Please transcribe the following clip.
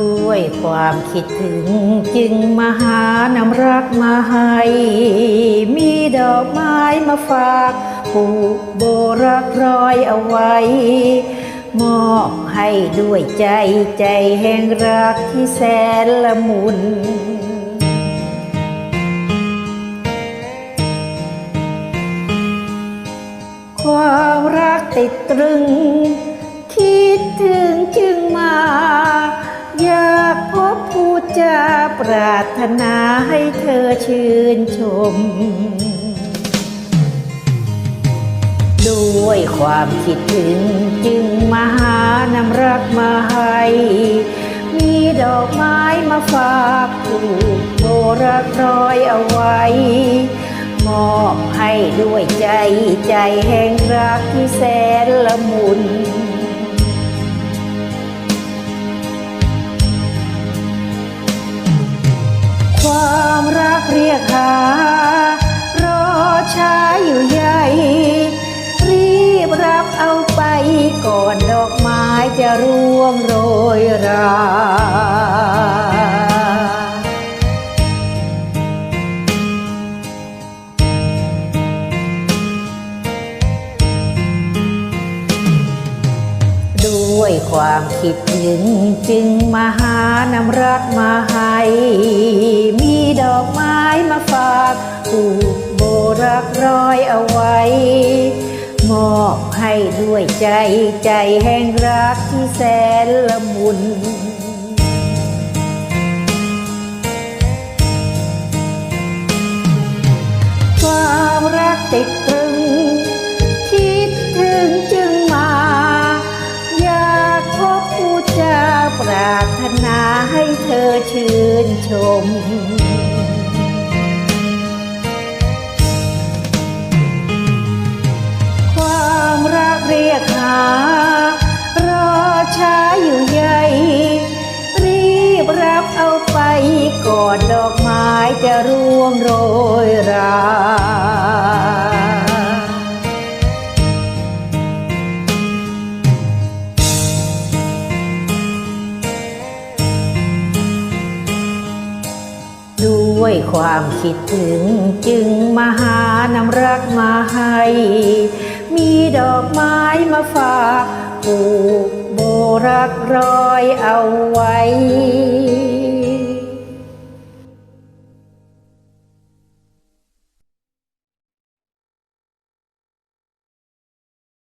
้วยความคิดถึงจึงมาหานำรักมาให้ มีดอกไม้มาฝากผูกโบรักรอยเอาไว้ มอบให้ด้วยใจใจแห่งรักที่แสนละมุนความรักติดตรึง คิดถึงจึงมา พบผู้จาปรารถนาให้เธอชื่นชม ด้วยความคิดถึงจึงมาหานำรักมาให้ มีดอกไม้มาฝากผูกโบรักรอยเอาไว้ มอบให้ด้วยใจใจแห่งรักที่แสนละมุน เรียกหา ด้วยความคิดถึงจึงมาหานำรักมาให้มีดอกไม้มาฝากผูกโบรักรอยเอาไว้ มอบให้ด้วยใจใจแห่งรักที่แสนละมุนความรักติดต ชื่นชม ความรักเรียกหารอช้าอยู่ใหญ่รีบรับเอาไปก่อนดอกไม้จะร่วงโร ด้วยความคิดถึงจึงมาหานำรักมาให้ มีดอกไม้มาฝากผูกโบรักรอยเอาไว้